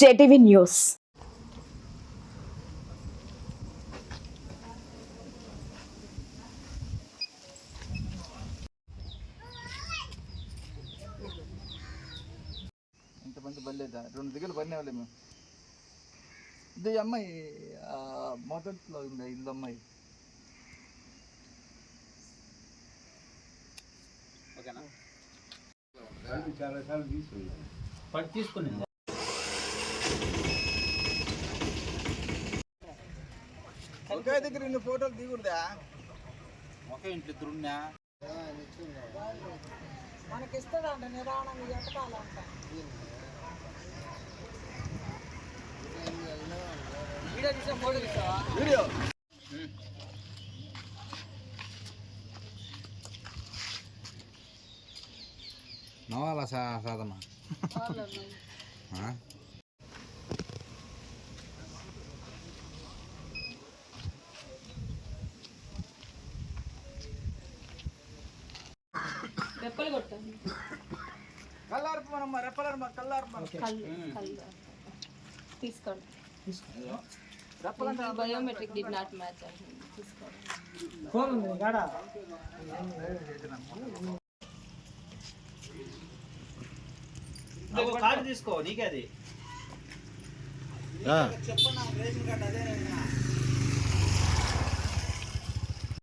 JTV news ఇంతమంది బలేదా రెండు దిగులు పడినవాళ్ళే మేము. ఇది అమ్మాయి మొదట్లో ఉంది ఇల్లు అమ్మాయి? పట్టు తీసుకుని ఒకే దగ్గర ఇన్ని ఫోటోలు దిగుందా ఒకే ఇంట్లో ఇద్దరున్నా వీడియో నవాలా సా సాధన? ఆ? కల్లార్పమనమ్మ రెప్పలమ్మ కల్లార్పమ తీసుకోండి రెప్పలంటే బయోమెట్రిక్ డి నాట్ మ్యాచ్ తీసుకోండి కార్డు తీసుకో నీకే అది ఆ. చెప్పన్నా రేషన్ కార్డు అదే